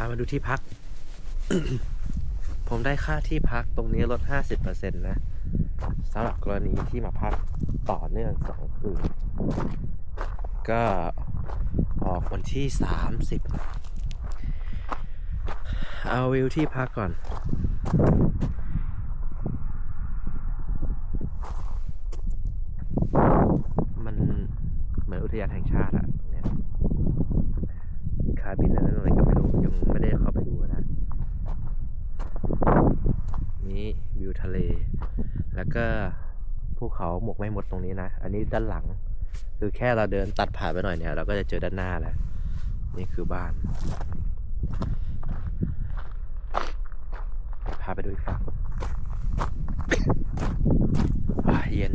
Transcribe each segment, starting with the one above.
ามาดูที่พัก ผมได้ค่าที่พักตรงนี้ลด 50%นะสำหรับกรณีที่มาพักต่อเนื่องสองคืน ก็ออกวันที่ 30 เอาวิวที่พักก่อนมันเหมือนอุทยานแห่งชาติอะตรงเนี้ยคาบินอันนั้นอะไรก็ ไม่ไม่ได้เข้าไปดูนะ นี่วิวทะเล แล้วก็ภูเขาหมกไม่หมดตรงนี้นะ อันนี้ด้านหลัง คือแค่เราเดินตัดผ่านไปหน่อยเนี่ย เราก็จะเจอด้านหน้าแล้ว นี่คือบ้าน พาไปดูอีกฝั่งว้าเย็น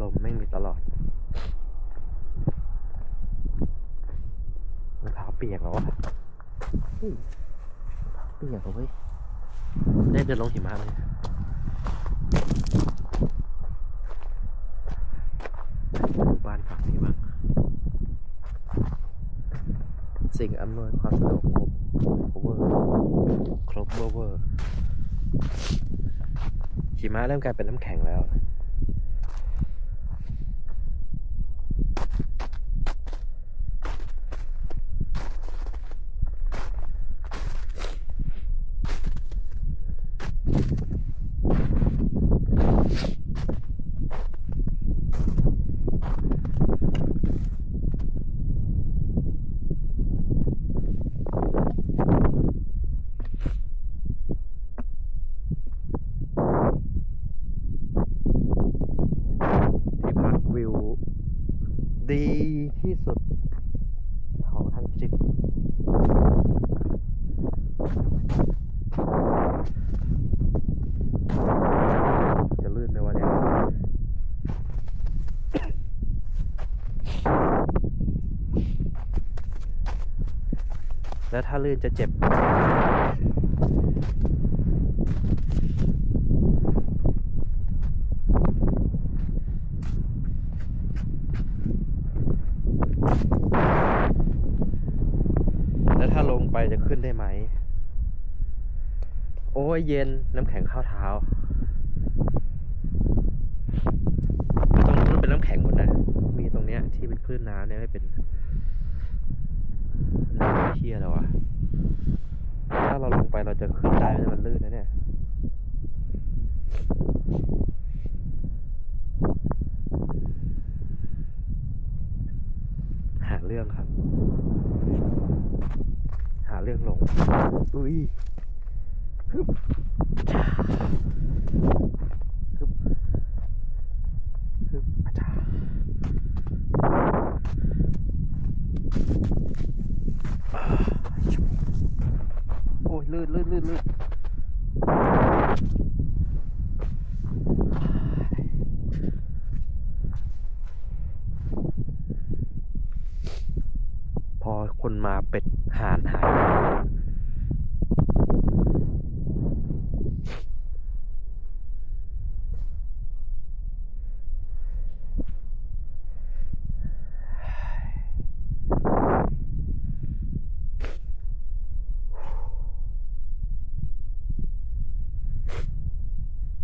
ลมไม่งมีตลอดรอง เท้าเปียกแล้ววะเฮ้ยรองเท้าเปียกแล้วเว้ยได้เดินลงหิมะเลยดูบ้านฝั่งนี้บ้างสิ่งอำนวยความสะดวกครบเวอร์ครบเวอร์เวอร์หิมะเริ่มกลายเป็นน้ำแข็งแล้ว ที่พักวิว ดีที่สุดของทั้งทริปจะลื่นไหมวะเนี่ยแล้วถ้าลื่นจะเจ็บ แล้วถ้าลงไปจะขึ้นได้ไหม โอ้ยเย็นน้ำแข็งเข้าเท้า ตรงนู้นเป็นน้ำแข็งหมดนะ มีตรงเนี้ยที่เป็นคลื่นน้ำเนี่ยไม่เป็นน้ำเที่ยแล้ววะถ้าเราลงไปเราจะขึ้นได้ไหมมันลื่นนะเนี่ย หาเรื่องครับ หา เรื่อกลง อุ้ยฮึบจ้าฮึบฮึบอาจารย์โอ้ยลื่นลื่นลื่นลื่น คนมาเป็ดหานหาย